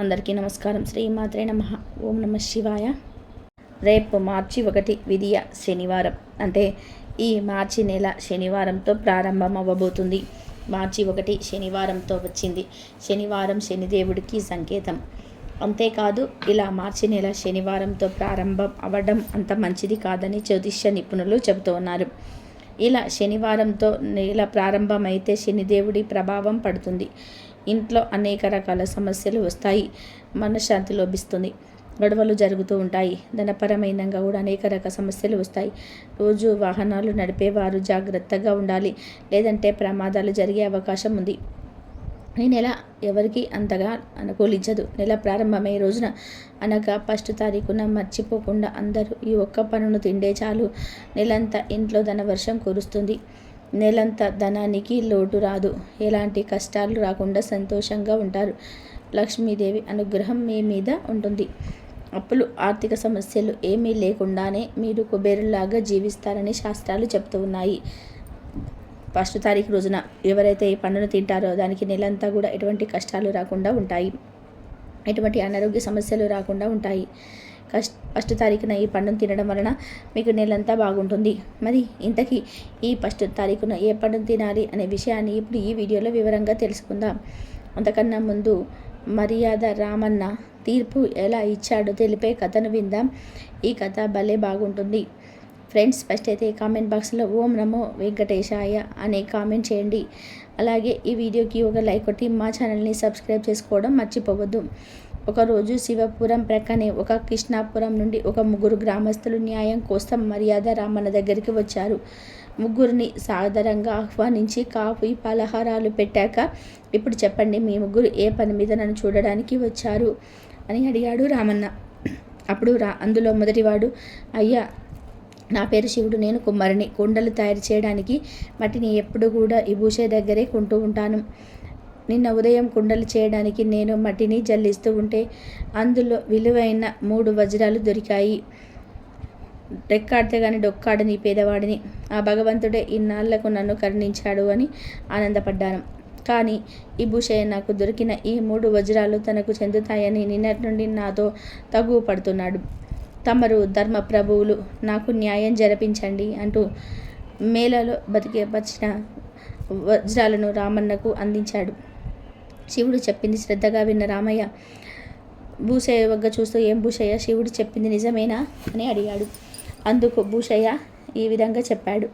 అందరికీ నమస్కారం. శ్రీమాత్రే నమ. ఓం నమ శివాయ. రేపు మార్చి ఒకటి విధియ శనివారం. అంటే ఈ మార్చి నెల శనివారంతో ప్రారంభం అవ్వబోతుంది మార్చి ఒకటి శనివారంతో వచ్చింది. శనివారం శనిదేవుడికి సంకేతం. అంతేకాదు ఇలా మార్చి నెల శనివారంతో ప్రారంభం అవ్వడం అంత మంచిది కాదని జ్యోతిష్య నిపుణులు చెబుతూ ఉన్నారు. ఇలా శనివారంతో నెల ప్రారంభమైతే శనిదేవుడి ప్రభావం పడుతుంది. ఇంట్లో అనేక రకాల సమస్యలు వస్తాయి. మనశ్శాంతి లోభిస్తుంది గొడవలు జరుగుతూ ఉంటాయి. ధనపరమైనంగా కూడా అనేక రకాల సమస్యలు వస్తాయి. రోజు వాహనాలు నడిపేవారు జాగ్రత్తగా ఉండాలి. లేదంటే ప్రమాదాలు జరిగే అవకాశం ఉంది. ఈ నెల ఎవరికి అంతగా అనుకూలించదు. నెల ప్రారంభమయ్యే రోజున అనగా ఫస్ట్ తారీఖున మర్చిపోకుండా అందరూ ఈ ఒక్క పనును తిండే చాలు. నెలంతా ఇంట్లో ధన వర్షం కురుస్తుంది. నెలంతా ధనానికి లోటు రాదు. ఎలాంటి కష్టాలు రాకుండా సంతోషంగా ఉంటారు. లక్ష్మీదేవి అనుగ్రహం మీ మీద ఉంటుంది. అప్పులు ఆర్థిక సమస్యలు ఏమీ లేకుండానే మీరు కుబేరులాగా జీవిస్తారని శాస్త్రాలు చెప్తూ ఉన్నాయి. ఫస్ట్ తారీఖు రోజున ఎవరైతే ఈ పండును తింటారో దానికి నెలంతా కూడా ఎటువంటి కష్టాలు రాకుండా ఉంటాయి. ఎటువంటి అనారోగ్య సమస్యలు రాకుండా ఉంటాయి. కష్ట ఫస్ట్ తారీఖున ఈ పండును తినడం వలన మీకు నెలంతా బాగుంటుంది. మరి ఇంతకీ ఈ ఫస్ట్ తారీఖున ఏ పండును తినాలి అనే విషయాన్ని ఇప్పుడు ఈ వీడియోలో వివరంగా తెలుసుకుందాం. అంతకన్నా ముందు మర్యాద రామన్న తీర్పు ఎలా ఇచ్చాడో తెలిపే కథను విందాం. ఈ కథ భలే బాగుంటుంది. ఫ్రెండ్స్ ఫస్ట్ అయితే కామెంట్ బాక్స్లో ఓం నమో వెంకటేశాయ అనే కామెంట్ చేయండి. అలాగే ఈ వీడియోకి ఒక లైక్ కొట్టి మా ఛానల్ని సబ్స్క్రైబ్ చేసుకోవడం మర్చిపోవద్దు. ఒకరోజు శివపురం ప్రక్కనే ఒక కృష్ణాపురం నుండి ఒక ముగ్గురు గ్రామస్తులు న్యాయం కోసం మర్యాద రామన్న దగ్గరికి వచ్చారు. ముగ్గురిని సాదరంగా ఆహ్వానించి కాఫీ పలహారాలు పెట్టాక ఇప్పుడు చెప్పండి మీ ముగ్గురు ఏ పని మీద నన్ను చూడడానికి వచ్చారు? అని అడిగాడు రామన్న. అప్పుడు రా అందులో మొదటివాడు అయ్యా నా పేరు శివుడు నేను కుమ్మరిని. కుండలు తయారు చేయడానికి మట్టిని ఎప్పుడు కూడా ఈ భూషే దగ్గరే కొంటూ ఉంటాను. నిన్న ఉదయం కుండలు చేయడానికి నేను మట్టిని జల్లిస్తూ ఉంటే అందులో విలువైన మూడు వజ్రాలు దొరికాయి. రెక్కాడితే కానీ డొక్కాడని పేదవాడిని. ఆ భగవంతుడే ఇన్నాళ్ళకు నన్ను కరుణించాడు అని ఆనందపడ్డాను. కానీ ఈ భూషయ్య నాకు దొరికిన ఈ మూడు వజ్రాలు తనకు చెందుతాయని నిన్నటి నుండి నాతో తగువ పడుతున్నాడు తమరు ధర్మ ప్రభువులు నాకు న్యాయం జరిపించండి అంటూ మేళలో బతికేపరిచిన వజ్రాలను రామన్నకు అందించాడు. శివుడు చెప్పింది శ్రద్ధగా విన్న రామయ్య భూషయ్య వగ్గ చూస్తూ ఏం భూషయ్య? శివుడు చెప్పింది నిజమేనా? అని అడిగాడు. అందుకు భూషయ్య ఈ విధంగా చెప్పాడు.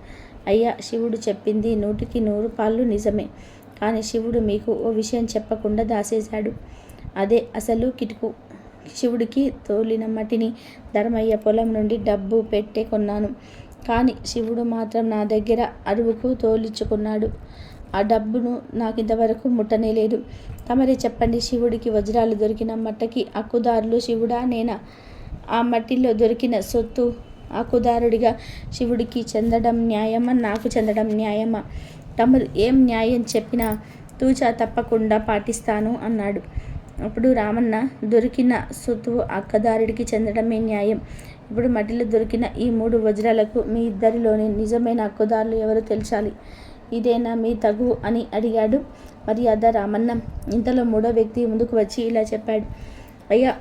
అయ్యా శివుడు చెప్పింది నూటికి నూరు పాళ్ళు నిజమే. కానీ శివుడు మీకు ఓ విషయం చెప్పకుండా దాసేశాడు. అదే అసలు కిటుకు. శివుడికి తోలిన మటిని ధర్మయ్య పొలం నుండి డబ్బు పెట్టే కొన్నాను. కానీ శివుడు మాత్రం నా దగ్గర అరువుకు తోలించుకున్నాడు ఆ డబ్బును నాకు ఇంతవరకు ముట్టనే లేదు. తమరే చెప్పండి శివుడికి వజ్రాలు దొరికిన మట్టకి హక్కుదారులు శివుడా నేనా? ఆ మట్టిలో దొరికిన సొత్తు హక్కుదారుడిగా శివుడికి చెందడం న్యాయమా? నాకు చెందడం న్యాయమా? తమరు ఏం న్యాయం చెప్పినా తూచా తప్పకుండా పాటిస్తాను అన్నాడు. అప్పుడు రామన్న దొరికిన సొత్తు అక్కదారుడికి చెందడమే న్యాయం. ఇప్పుడు మట్టిలో దొరికిన ఈ మూడు వజ్రాలకు మీ ఇద్దరిలోని నిజమైన హక్కుదారులు ఎవరు తెలిసాలి? ఇదేనా మీ తగు అని అడిగాడు. మర్యాద రామన్న ఇంతలో మూడో వ్యక్తి ముందుకు వచ్చి ఇలా చెప్పాడు. అయ్యా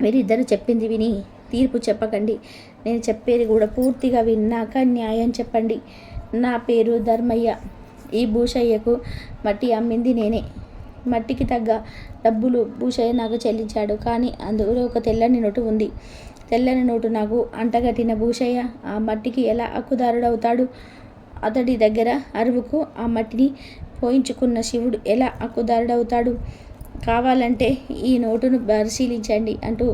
మీరిద్దరు చెప్పింది విని తీర్పు చెప్పకండి. నేను చెప్పేది కూడా పూర్తిగా విన్నాక న్యాయం చెప్పండి. నా పేరు ధర్మయ్య. ఈ భూషయ్యకు మట్టి అమ్మింది నేనే. మట్టికి తగ్గ డబ్బులు భూషయ్య నాకు చెల్లించాడు. కానీ అందులో ఒక తెల్లని నోటు ఉంది. తెల్లని నోటు నాకు అంటగట్టిన భూషయ్య ఆ మట్టికి ఎలా హక్కుదారుడవుతాడు? అతడి దగ్గర అరువుకు ఆ మట్టిని పోయించుకున్న శివుడు ఎలా హక్కుదారుడవుతాడు? కావాలంటే ఈ నోటును పరిశీలించండి అంటూ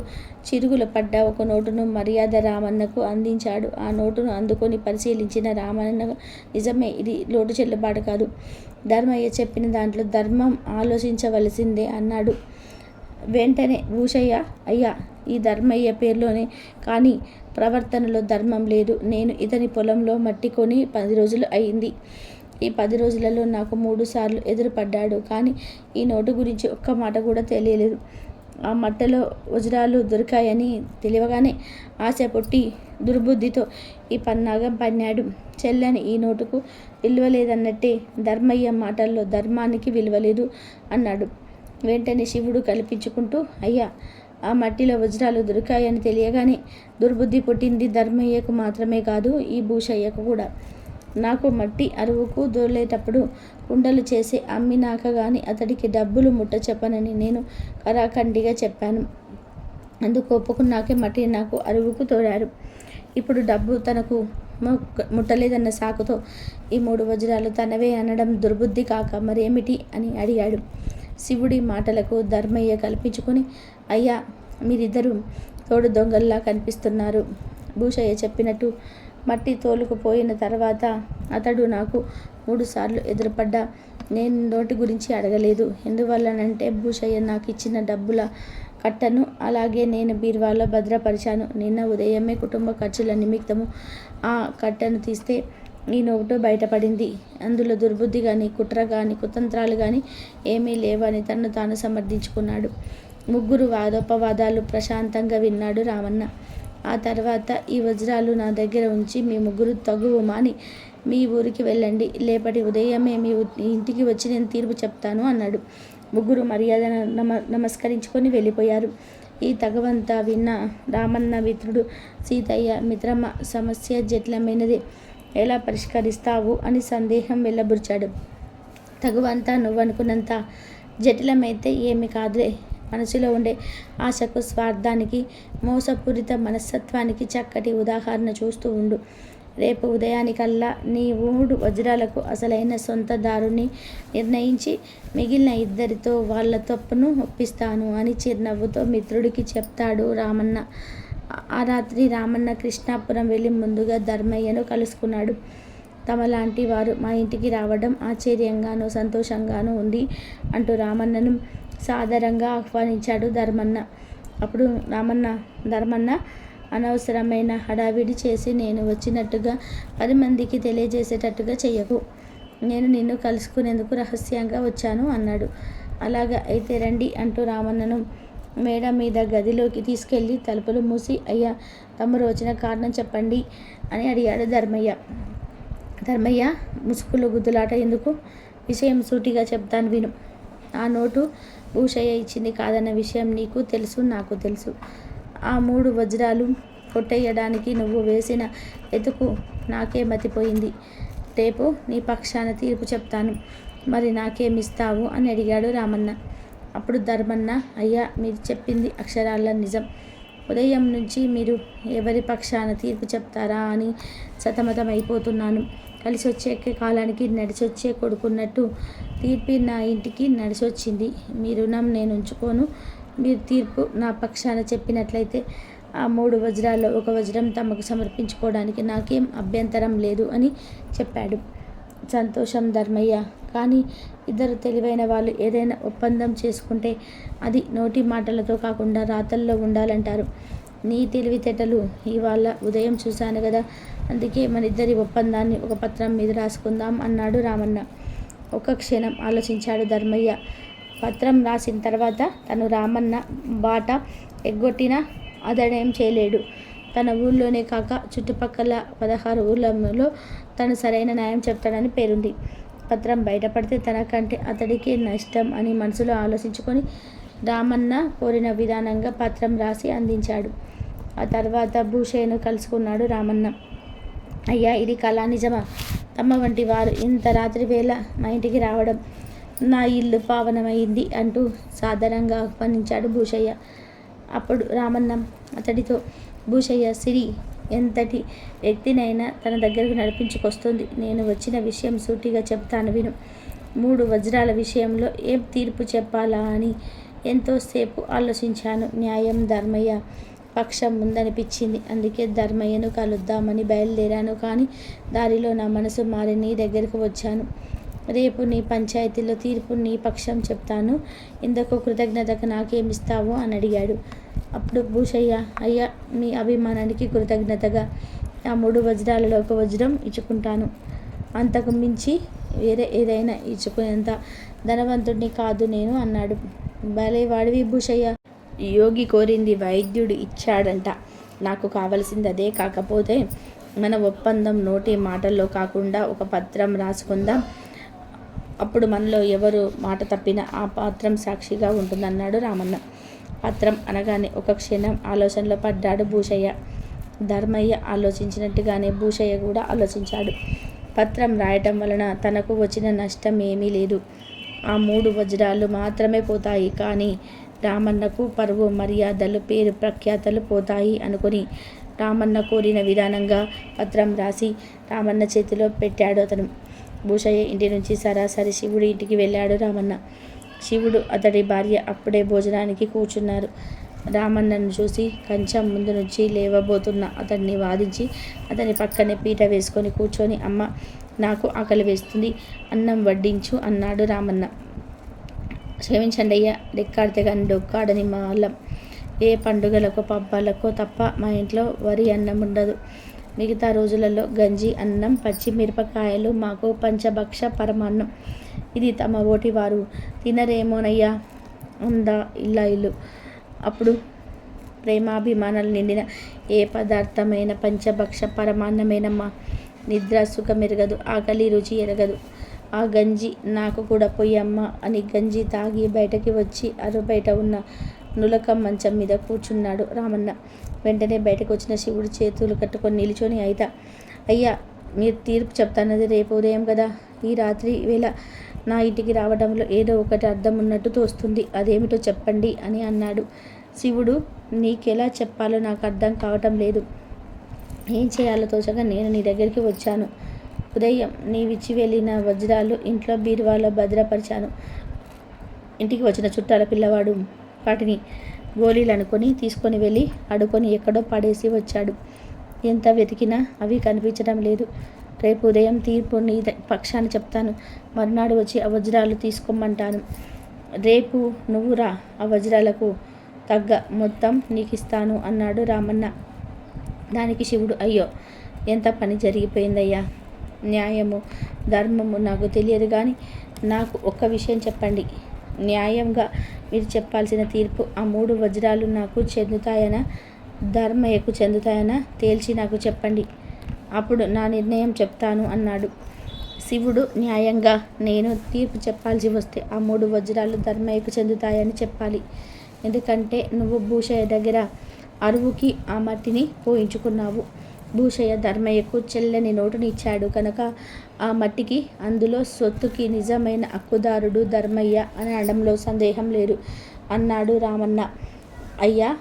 చిరుగుల పడ్డ ఒక నోటును మర్యాద రామన్నకు అందించాడు. ఆ నోటును అందుకొని పరిశీలించిన రామన్న నిజమే ఇది లోటు చెల్లుబాటు కాదు. ధర్మయ్య చెప్పిన దాంట్లో ధర్మం ఆలోచించవలసిందే అన్నాడు. వెంటనే భూషయ్య అయ్యా ఈ ధర్మయ్య పేరులోనే. కానీ ప్రవర్తనలో ధర్మం లేదు. నేను ఇతని పొలంలో మట్టి కొని పది రోజులు అయింది. ఈ పది రోజులలో నాకు మూడు సార్లు ఎదురుపడ్డాడు. కానీ ఈ నోటు గురించి ఒక్క మాట కూడా తెలియలేదు. ఆ మట్టలో వజ్రాలు దొరికాయని తెలియగానే ఆశ పుట్టి దుర్బుద్ధితో ఈ పన్నాగం పన్నాడు. చెల్లని ఈ నోటుకు విలువలేదన్నట్టే ధర్మయ్య మాటల్లో ధర్మానికి విలువలేదు అన్నాడు. వెంటనే శివుడు కల్పించుకుంటూ అయ్యా ఆ మట్టిలో వజ్రాలు దొరికాయని తెలియగానే దుర్బుద్ధి పుట్టింది ధర్మయ్యకు మాత్రమే కాదు ఈ భూషయ్యకు కూడా. నాకు మట్టి అరువుకు దొరలేటప్పుడు కుండలు చేసి అమ్మినాక కానీ అతడికి డబ్బులు ముట్ట చెప్పనని నేను కరాఖండిగా చెప్పాను. అందుకు ఒప్పుకున్నాకే మట్టి నాకు అరువుకు తోడారు. ఇప్పుడు డబ్బు తనకు ముట్టలేదన్న సాకుతో ఈ మూడు వజ్రాలు తనవే అనడం దుర్బుద్ధి కాక మరేమిటి? అని అడిగాడు. శివుడి మాటలకు ధర్మయ్య కల్పించుకొని అయ్యా మీరిద్దరూ తోడు దొంగల్లా కనిపిస్తున్నారు. భూషయ్య చెప్పినట్టు మట్టి తోలుకుపోయిన తర్వాత అతడు నాకు మూడుసార్లు ఎదురుపడ్డా. నేను నోటి గురించి అడగలేదు. ఎందువల్లనంటే భూషయ్య నాకు ఇచ్చిన డబ్బుల కట్టను అలాగే నేను బీర్వాలో భద్రపరిచాను. నిన్న ఉదయమే కుటుంబ ఖర్చుల నిమిత్తము ఆ కట్టను తీస్తే ఈ నోటు బయటపడింది. అందులో దుర్బుద్ధి కానీ కుట్ర కానీ కుతంత్రాలు కానీ ఏమీ లేవని తనను తాను సమర్థించుకున్నాడు. ముగ్గురు వాదోపవాదాలు ప్రశాంతంగా విన్నాడు రామన్న. ఆ తర్వాత ఈ వజ్రాలు నా దగ్గర ఉంచి మీ ముగ్గురు తగువు మాని మీ ఊరికి వెళ్ళండి. లేపటి ఉదయమే మీ ఇంటికి వచ్చి నేను తీర్పు చెప్తాను అన్నాడు. ముగ్గురు మర్యాద నమ నమస్కరించుకొని వెళ్ళిపోయారు. ఈ తగవంతా విన్న రామన్న మిత్రుడు సీతయ్య మిత్రమ్మ సమస్య జటిలమైనది ఎలా పరిష్కరిస్తావు అని సందేహం వెళ్ళబుర్చాడు తగువంతా నువ్వనుకున్నంత జటిలమైతే ఏమి కాదులే. మనసులో ఉండే ఆశకు స్వార్థానికి మోసపూరిత మనస్తత్వానికి చక్కటి ఉదాహరణ చూస్తూ ఉండు. రేపు ఉదయానికల్లా నీ మూడు వజ్రాలకు అసలైన సొంతదారుని నిర్ణయించి మిగిలిన ఇద్దరితో వాళ్ళ తప్పును ఒప్పిస్తాను అని చిరునవ్వుతో మిత్రుడికి చెప్తాడు రామన్న. ఆ రాత్రి రామన్న కృష్ణాపురం వెళ్ళి ముందుగా ధర్మయ్యను కలుసుకున్నాడు. తమలాంటి వారు మా ఇంటికి రావడం ఆశ్చర్యంగానూ సంతోషంగానూ ఉంది అంటూ రామన్నను సాదరంగా ఆహ్వానించాడు ధర్మన్న. అప్పుడు రామన్న ధర్మన్న అనవసరమైన హడావిడి చేసి నేను వచ్చినట్టుగా పది మందికి తెలియజేసేటట్టుగా చెయ్యకు. నేను నిన్ను కలుసుకునేందుకు రహస్యంగా వచ్చాను అన్నాడు. అలాగా అయితే రండి అంటూ రామన్నను మేడ మీద గదిలోకి తీసుకెళ్ళి తలుపులు మూసి అయ్యా తమరు వచ్చిన కారణం చెప్పండి అని అడిగాడు ధర్మయ్య. ధర్మయ్య ముసుగులో గుద్దులాట ఎందుకు? విషయం సూటిగా చెప్తాను విను. ఆ నోటు భూషయ్య ఇచ్చింది కాదన్న విషయం నీకు తెలుసు నాకు తెలుసు. ఆ మూడు వజ్రాలు కొట్టేయడానికి నువ్వు వేసిన ఎతుకు నాకే మతిపోయింది. రేపు నీ పక్షాన తీర్పు చెప్తాను. మరి నాకేమిస్తావు అని అడిగాడు రామన్న. అప్పుడు ధర్మన్న అయ్యా మీరు చెప్పింది అక్షరాల నిజం. ఉదయం నుంచి మీరు ఎవరి పక్షాన తీర్పు చెప్తారా అని సతమతమైపోతున్నాను. కలిసి వచ్చే కాలానికి నడిచొచ్చే కొడుకున్నట్టు తీర్పి నా ఇంటికి నడిచొచ్చింది మీ రుణం నేను ఉంచుకోను. మీరు తీర్పు నా పక్షాన చెప్పినట్లయితే ఆ మూడు వజ్రాల్లో ఒక వజ్రం తమకు సమర్పించుకోవడానికి నాకేం అభ్యంతరం లేదు అని చెప్పాడు. సంతోషం ధర్మయ్య. కానీ ఇద్దరు తెలివైన వాళ్ళు ఏదైనా ఒప్పందం చేసుకుంటే అది నోటి మాటలతో కాకుండా రాతల్లో ఉండాలంటారు. నీ తెలివితేటలు ఇవాళ ఉదయం చూశాను కదా అందుకే మన ఇద్దరి ఒప్పందాన్ని ఒక పత్రం మీద రాసుకుందాం అన్నాడు రామన్న. ఒక క్షణం ఆలోచించాడు ధర్మయ్య. పత్రం రాసిన తర్వాత తను రామన్న బాట ఎగ్గొట్టినా అతడేం చేయలేడు. తన ఊళ్ళోనే కాక చుట్టుపక్కల పదహారు ఊళ్ళలో తను సరైన న్యాయం చెప్తాడని పేరుంది. పత్రం బయటపడితే తనకంటే అతడికి నష్టం అని మనసులో ఆలోచించుకొని రామన్న కోరిన విధానంగా పత్రం రాసి అందించాడు. ఆ తర్వాత భూషయ్యను కలుసుకున్నాడు రామన్న. అయ్యా ఇది కళా నిజమా? తమ వంటి వారు ఇంత రాత్రి వేళ మా ఇంటికి రావడం నా ఇల్లు పావనమైంది అంటూ సాధారణంగా ఆహ్వానించాడు భూషయ్య. అప్పుడు రామన్నం అతడితో భూషయ్య సిరి ఎంతటి వ్యక్తినైనా తన దగ్గరకు నడిపించుకొస్తుంది. నేను వచ్చిన విషయం సూటిగా చెప్తాను విను. మూడు వజ్రాల విషయంలో ఏం తీర్పు చెప్పాలా అని ఎంతోసేపు ఆలోచించాను. న్యాయం ధర్మయ్య పక్షం ఉందనిపించింది. అందుకే ధర్మయ్యను కలుద్దామని బయలుదేరాను కానీ దారిలో నా మనసు మారి నీ దగ్గరకు వచ్చాను. రేపు నీ పంచాయతీలో తీర్పు నీ పక్షం చెప్తాను. ఇందుకు కృతజ్ఞతకు నాకేమిస్తావు? అని అడిగాడు. అప్పుడు భూషయ్య అయ్యా మీ అభిమానానికి కృతజ్ఞతగా ఆ మూడు వజ్రాలలో ఒక వజ్రం ఇచ్చుకుంటాను. అంతకు మించి వేరే ఏదైనా ఇచ్చుకునేంత ధనవంతుడిని కాదు నేను అన్నాడు. భలే వాడివి భూషయ్య. యోగి కోరింది వైద్యుడు ఇచ్చాడంట. నాకు కావలసింది అదే కాకపోతే మన ఒప్పందం నోటి మాటల్లో కాకుండా ఒక పత్రం రాసుకుందాం. అప్పుడు మనలో ఎవరు మాట తప్పినా ఆ పాత్రం సాక్షిగా ఉంటుందన్నాడు రామన్న. పత్రం అనగానే ఒక క్షణం ఆలోచనలో పడ్డాడు భూషయ్య. ధర్మయ్య ఆలోచించినట్టుగానే భూషయ్య కూడా ఆలోచించాడు. పత్రం రాయటం వలన తనకు వచ్చిన నష్టం ఏమీ లేదు. ఆ మూడు వజ్రాలు మాత్రమే పోతాయి కానీ రామన్నకు పరువు మర్యాదలు పేరు ప్రఖ్యాతలు పోతాయి అనుకుని రామన్న కోరిన విధానంగా పత్రం రాసి రామన్న చేతిలో పెట్టాడు అతను. భూషయ్య ఇంటి నుంచి సరాసరి శివుడి ఇంటికి వెళ్ళాడు రామన్న. శివుడు అతడి భార్య అప్పుడే భోజనానికి కూర్చున్నారు. రామన్నను చూసి కంచం ముందు నుంచి లేవబోతున్న అతన్ని వాదించి అతని పక్కనే పీట వేసుకొని కూర్చొని అమ్మ నాకు ఆకలి వేస్తుంది అన్నం వడ్డించు అన్నాడు రామన్న. క్షమించండి అయ్యా డెక్కాడితే కానీ డొక్కాడని మాలం ఏ పండుగలకో పబ్బాలకో తప్ప మా ఇంట్లో వరి అన్నం ఉండదు. మిగతా రోజులలో గంజి అన్నం పచ్చిమిరపకాయలు మాకు పంచభక్ష పరమాన్నం. ఇది తమ ఓటి వారు తినరేమోనయ్యా? ఉందా ఇల్లా ఇల్లు. అప్పుడు ప్రేమాభిమానాలు నిండిన ఏ పదార్థమైన పంచభక్ష పరమాన్నమేనమ్మా? నిద్ర సుఖమెరగదు ఆకలి రుచి ఎరగదు. ఆ గంజి నాకు కూడా పోయమ్మ అని గంజి తాగి బయటకి వచ్చి అరు బయట ఉన్న నులక మంచం మీద కూర్చున్నాడు రామన్న. వెంటనే బయటకు వచ్చిన శివుడు చేతులు కట్టుకొని నిలిచొని అయితా. అయ్యా మీరు తీర్పు చెప్తానది రేపు ఉదయం కదా? ఈ రాత్రి వేళ నా ఇంటికి రావడంలో ఏదో ఒకటి అర్థం ఉన్నట్టు తోస్తుంది. అదేమిటో చెప్పండి అని అన్నాడు. శివుడు నీకెలా చెప్పాలో నాకు అర్థం కావటం లేదు. ఏం చేయాలో తోచగా నేను నీ దగ్గరికి వచ్చాను. ఉదయం నీవిచ్చి వెళ్ళిన వజ్రాలు ఇంట్లో బీరువాలో భద్రపరిచాను. ఇంటికి వచ్చిన చుట్టాల పిల్లవాడు వాటిని గోళీలు అనుకొని తీసుకొని వెళ్ళి అడుకొని ఎక్కడో పడేసి వచ్చాడు. ఎంత వెతికినా అవి కనిపించడం లేదు. రేపు ఉదయం తీర్పు నీ పక్షాన్ని చెప్తాను. మర్నాడు వచ్చి ఆ వజ్రాలు తీసుకోమంటాను. రేపు నువ్వు రా ఆ వజ్రాలకు తగ్గ మొత్తం నీకు ఇస్తాను అన్నాడు రామన్న. దానికి శివుడు అయ్యో ఎంత పని జరిగిపోయిందయ్యా. న్యాయము ధర్మము నాకు తెలియదు కానీ నాకు ఒక్క విషయం చెప్పండి. న్యాయంగా మీరు చెప్పాల్సిన తీర్పు ఆ మూడు వజ్రాలు నాకు చెందుతాయనా? ధర్మయ్యకు చెందుతాయనా? తేల్చి నాకు చెప్పండి. అప్పుడు నా నిర్ణయం చెప్తాను అన్నాడు. శివుడు న్యాయంగా నేను తీర్పు చెప్పాల్సి వస్తే ఆ మూడు వజ్రాలు ధర్మయ్యకు చెందుతాయని చెప్పాలి. ఎందుకంటే నువ్వు భూషయ్య దగ్గర అరువుకి ఆ మట్టిని పోయించుకున్నావు. భూషయ్య ధర్మయ్యకు చెల్లని నోటుని ఇచ్చాడు కనుక ఆ మట్టికి అందులో సొత్తుకి నిజమైన హక్కుదారుడు ధర్మయ్య అని అనడంలో సందేహం లేదు అన్నాడు రామన్న. అయ్యా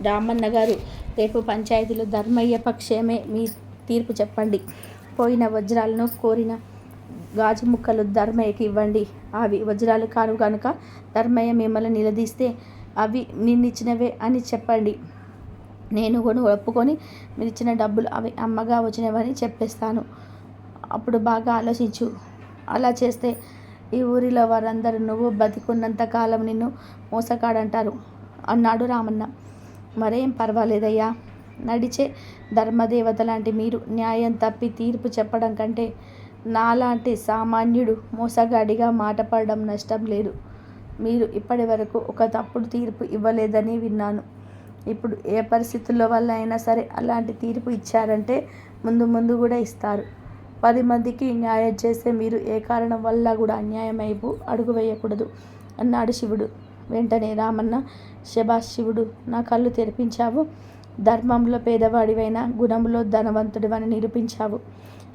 రామన్న గారు రేపు పంచాయతీలో ధర్మయ్య పక్షమే మీ తీర్పు చెప్పండి. పోయిన వజ్రాలను కోరిన గాజు ముక్కలు ధర్మయ్యకి ఇవ్వండి. అవి వజ్రాలు కాను కనుక ధర్మయ్య మిమ్మల్ని నిలదీస్తే అవి నిన్నిచ్చినవే అని చెప్పండి. నేను కూడా ఒప్పుకొని మీరు ఇచ్చిన డబ్బులు అవి అమ్మగా వచ్చినవని చెప్పేస్తాను. అప్పుడు బాగా ఆలోచించు. అలా చేస్తే ఈ ఊరిలో వారందరూ నువ్వు బతికున్నంత కాలం నిన్ను మోసకాడంటారు అన్నాడు రామన్న. మరేం పర్వాలేదయ్యా? నడిచే ధర్మదేవత లాంటి మీరు న్యాయం తప్పి తీర్పు చెప్పడం కంటే నాలాంటి సామాన్యుడు మోసగాడిగా మాట పడడం నష్టం లేదు. మీరు ఇప్పటి వరకు ఒక తప్పుడు తీర్పు ఇవ్వలేదని విన్నాను. ఇప్పుడు ఏ పరిస్థితుల్లో వల్ల అయినా సరే అలాంటి తీర్పు ఇచ్చారంటే ముందు ముందు కూడా ఇస్తారు. పది మందికి న్యాయం చేస్తే మీరు ఏ కారణం వల్ల కూడా అన్యాయం వైపు అడుగు వేయకూడదు అన్నాడు శివుడు. వెంటనే రామన్న శభాష్ శివుడు నా కళ్ళు తెరిపించావు. ధర్మంలో పేదవాడివైన గుణంలో ధనవంతుడివని నిరూపించావు.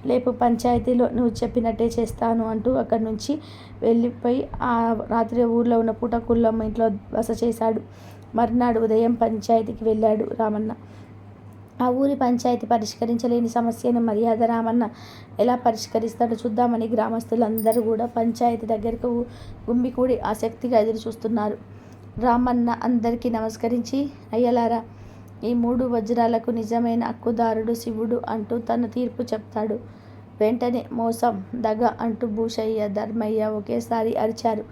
రేపు పంచాయతీలో నువ్వు చెప్పినట్టే చేస్తాను అంటూ అక్కడి నుంచి వెళ్ళిపోయి ఆ రాత్రి ఊర్లో ఉన్న పుటకుల్లమ్మ ఇంట్లో బస చేశాడు. మర్నాడు ఉదయం పంచాయతీకి వెళ్ళాడు రామన్న. ఆ ఊరి పంచాయతీ పరిష్కరించలేని సమస్యను మర్యాద రామన్న ఎలా పరిష్కరిస్తాడో చూద్దామని గ్రామస్తులందరూ కూడా పంచాయతీ దగ్గరకు గుమ్మికూడి ఆసక్తిగా ఎదురు చూస్తున్నారు రామన్న అందరికీ నమస్కరించి అయ్యలారా ఈ మూడు వజ్రాలకు నిజమైన హక్కుదారుడు శివుడు అంటూ తన తీర్పు చెప్తాడు. వెంటనే మోసం దగ అంటూ భూషయ్య ధర్మయ్య ఒకేసారి అరిచారు.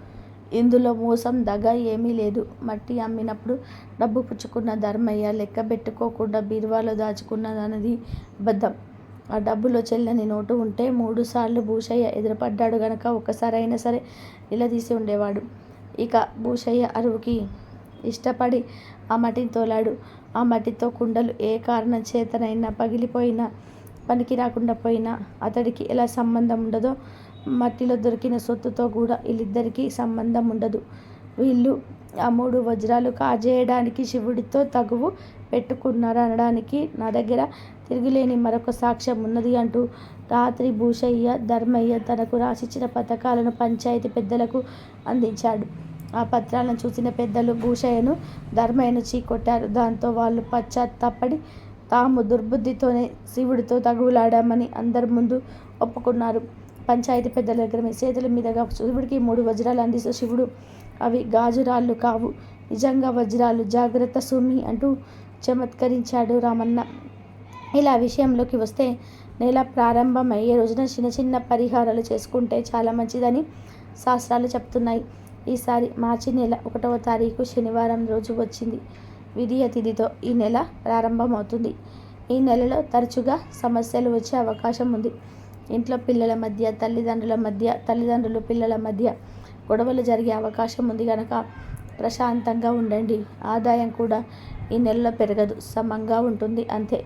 ఇందులో మోసం దగ ఏమీ లేదు. మట్టి అమ్మినప్పుడు డబ్బు పుచ్చుకున్న ధర్మయ్య లెక్క పెట్టుకోకుండా బీరువాలో దాచుకున్నదన్నది అబద్ధం. ఆ డబ్బులో చెల్లని నోటు ఉంటే మూడు సార్లు భూషయ్య ఎదురుపడ్డాడు గనక ఒక్కసారైనా సరే నిలదీసి ఉండేవాడు. ఇక భూషయ్య అరువుకి ఇష్టపడి ఆ మటిని తోలాడు. ఆ మట్టితో కుండలు ఏ కారణం చేతనైనా పగిలిపోయినా పనికి రాకుండా పోయినా అతడికి ఎలా సంబంధం ఉండదో మట్టిలో దొరికిన సొత్తుతో కూడా వీళ్ళిద్దరికీ సంబంధం ఉండదు. వీళ్ళు ఆ మూడు వజ్రాలు కాజేయడానికి శివుడితో తగువు పెట్టుకున్నారు అనడానికి నా దగ్గర తిరిగిలేని మరొక సాక్ష్యం ఉన్నది అంటూ రాత్రి భూషయ్య ధర్మయ్య తనకు రాసిచ్చిన పథకాలను పంచాయతీ పెద్దలకు అందించాడు. ఆ పత్రాలను చూసిన పెద్దలు భూషయ్యను ధర్మయ్యను చీకొట్టారు. దాంతో వాళ్ళు పశ్చాత్తాపడి తాము దుర్బుద్ధితోనే శివుడితో తగులాడామని అందరి ముందు ఒప్పుకున్నారు. పంచాయతీ పెద్దల దగ్గర చేతుల మీదుగా శివుడికి మూడు వజ్రాలు అందిస్తూ శివుడు అవి గాజురాళ్ళు కావు. నిజంగా వజ్రాలు జాగ్రత్త సుమి అంటూ చమత్కరించాడు రామన్న. ఇలా విషయంలోకి వస్తే నెల ప్రారంభం అయ్యే రోజున చిన్న చిన్న పరిహారాలు చేసుకుంటే చాలా మంచిదని శాస్త్రాలు చెప్తున్నాయి. ఈసారి మార్చి నెల ఒకటవ తారీఖు శనివారం రోజు వచ్చింది. విధియ తిథితో ఈ నెల ప్రారంభమవుతుంది. ఈ నెలలో తరచుగా సమస్యలు వచ్చే అవకాశం ఉంది. ఇంట్లో పిల్లల మధ్య తల్లిదండ్రుల మధ్య తల్లిదండ్రులు పిల్లల మధ్య గొడవలు జరిగే అవకాశం ఉంది కనుక ప్రశాంతంగా ఉండండి. ఆదాయం కూడా ఈ నెలలో పెరగదు సమంగా ఉంటుంది అంతే.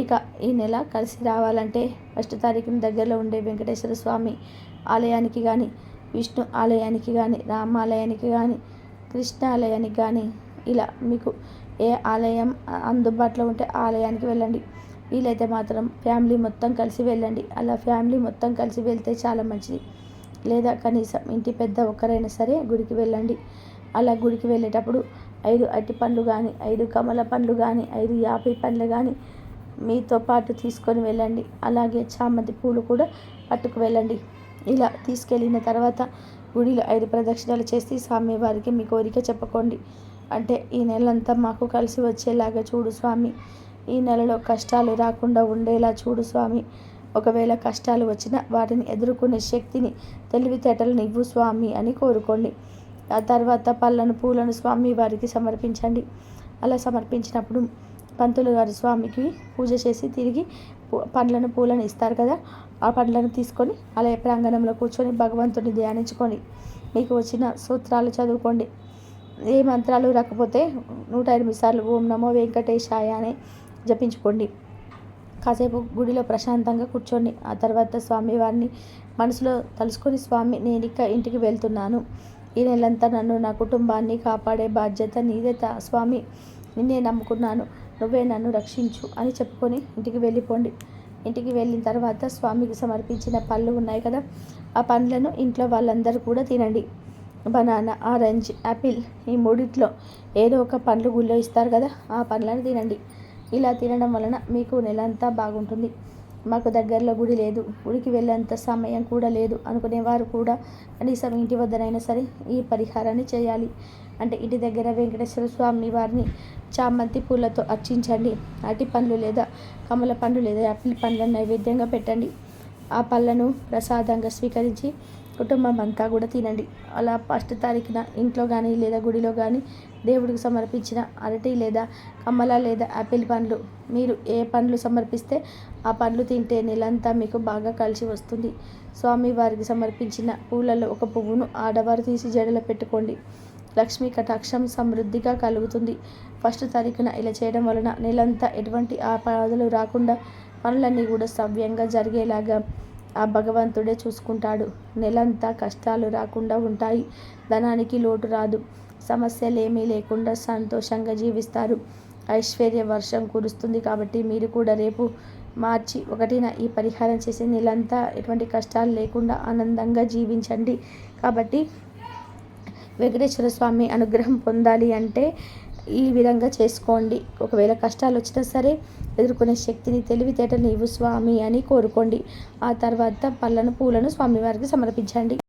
ఇక ఈ నెల కలిసి రావాలంటే ఫస్ట్ తారీఖున దగ్గరలో ఉండే వెంకటేశ్వర స్వామి ఆలయానికి కానీ విష్ణు ఆలయానికి కానీ రామాలయానికి కానీ కృష్ణ ఆలయానికి కానీ ఇలా మీకు ఏ ఆలయం అందుబాటులో ఉంటే ఆలయానికి వెళ్ళండి. వీలైతే మాత్రం ఫ్యామిలీ మొత్తం కలిసి వెళ్ళండి. అలా ఫ్యామిలీ మొత్తం కలిసి వెళ్తే చాలా మంచిది. లేదా కనీసం ఇంటి పెద్ద ఒక్కరైనా సరే గుడికి వెళ్ళండి. అలా గుడికి వెళ్ళేటప్పుడు ఐదు అరటి పండ్లు కానీ ఐదు కమల పండ్లు కానీ ఐదు యాభై పండ్లు కానీ మీతో పాటు తీసుకొని వెళ్ళండి. అలాగే చామంతి పూలు కూడా పట్టుకు వెళ్ళండి. ఇలా తీసుకెళ్ళిన తర్వాత గుడిలో ఐదు ప్రదక్షిణాలు చేసి స్వామి వారికి మీ కోరిక చెప్పుకోండి. అంటే ఈ నెలంతా మాకు కలిసి వచ్చేలాగా చూడు స్వామి. ఈ నెలలో కష్టాలు రాకుండా ఉండేలా చూడు స్వామి. ఒకవేళ కష్టాలు వచ్చినా వాటిని ఎదుర్కొనే శక్తిని తెలివితేటలు ఇవ్వు స్వామి అని కోరుకోండి. ఆ తర్వాత పళ్ళను పూలను స్వామి వారికి సమర్పించండి. అలా సమర్పించినప్పుడు పంతులు గారు స్వామికి పూజ చేసి తిరిగి పండ్లను పూలను ఇస్తారు కదా. ఆ పండ్లను తీసుకొని ఆలయ ప్రాంగణంలో కూర్చొని భగవంతుని ధ్యానించుకొని మీకు వచ్చిన సూత్రాలు చదువుకోండి. ఏ మంత్రాలు రాకపోతే నూట ఎనిమిది సార్లు ఓం నమో వెంకటేశాయ అని జపించుకోండి. కాసేపు గుడిలో ప్రశాంతంగా కూర్చోండి. ఆ తర్వాత స్వామి వారిని మనసులో తలుసుకొని స్వామి నేను ఇక ఇంటికి వెళ్తున్నాను. ఈ నెలంతా నన్ను నా కుటుంబాన్ని కాపాడే బాధ్యత నీదే స్వామి నిన్నే నమ్ముకున్నాను. నువ్వే నన్ను రక్షించు అని చెప్పుకొని ఇంటికి వెళ్ళిపోండి. ఇంటికి వెళ్ళిన తర్వాత స్వామికి సమర్పించిన పళ్ళు ఉన్నాయి కదా ఆ పండ్లను ఇంట్లో వాళ్ళందరూ కూడా తినండి. బనానా ఆరెంజ్ యాపిల్ ఈ మూడిట్లో ఏదో ఒక పండ్లు గుళ్ళో ఇస్తారు కదా ఆ పండ్లను తినండి. ఇలా తినడం వలన మీకు నెలంతా బాగుంటుంది. మాకు దగ్గరలో గుడి లేదు. గుడికి వెళ్ళేంత సమయం కూడా లేదు. అనుకునేవారు కూడా కనీసం ఇంటి వద్దనైనా సరే ఈ పరిహారాన్ని చేయాలి. అంటే ఇంటి దగ్గర వెంకటేశ్వర స్వామి వారిని చామంతి పూలతో అర్చించండి. అరటి పండ్లు లేదా కమల పండ్లు లేదా యాపిల్ పండ్లను నైవేద్యంగా పెట్టండి. ఆ పళ్ళను ప్రసాదంగా స్వీకరించి కుటుంబం అంతా కూడా తినండి. అలా ఫస్ట్ తారీఖున ఇంట్లో కానీ లేదా గుడిలో కానీ దేవుడికి సమర్పించిన అరటి లేదా కమ్మల లేదా యాపిల్ పండ్లు మీరు ఏ పండ్లు సమర్పిస్తే ఆ పండ్లు తింటే నెలంతా మీకు బాగా కలిసి వస్తుంది. స్వామి వారికి సమర్పించిన పూలలో ఒక పువ్వును ఆడవారు తీసి జడలో పెట్టుకోండి. లక్ష్మీ కటాక్షం సమృద్ధిగా కలుగుతుంది. ఫస్ట్ తారీఖున ఇలా చేయడం వలన నెలంతా ఎటువంటి ఆపదలు రాకుండా పనులన్నీ కూడా సవ్యంగా జరిగేలాగా ఆ భగవంతుడే చూసుకుంటాడు. నెలంతా కష్టాలు రాకుండా ఉంటాయి. ధనానికి లోటు రాదు. సమస్యలేమీ లేకుండా సంతోషంగా జీవిస్తారు. ఐశ్వర్య వర్షం కురుస్తుంది కాబట్టి మీరు కూడా రేపు మార్చి ఒకటిన ఈ పరిహారం చేసి నెలంతా ఎటువంటి కష్టాలు లేకుండా ఆనందంగా జీవించండి. కాబట్టి వెంకటేశ్వర స్వామి అనుగ్రహం పొందాలి అంటే ఈ విధంగా చేసుకోండి. ఒకవేళ కష్టాలు వచ్చినా సరే ఎదుర్కొనే శక్తిని తెలివితేటలు ఇవ్వు స్వామి అని కోరుకోండి. ఆ తర్వాత పళ్ళను పూలను స్వామివారికి సమర్పించండి.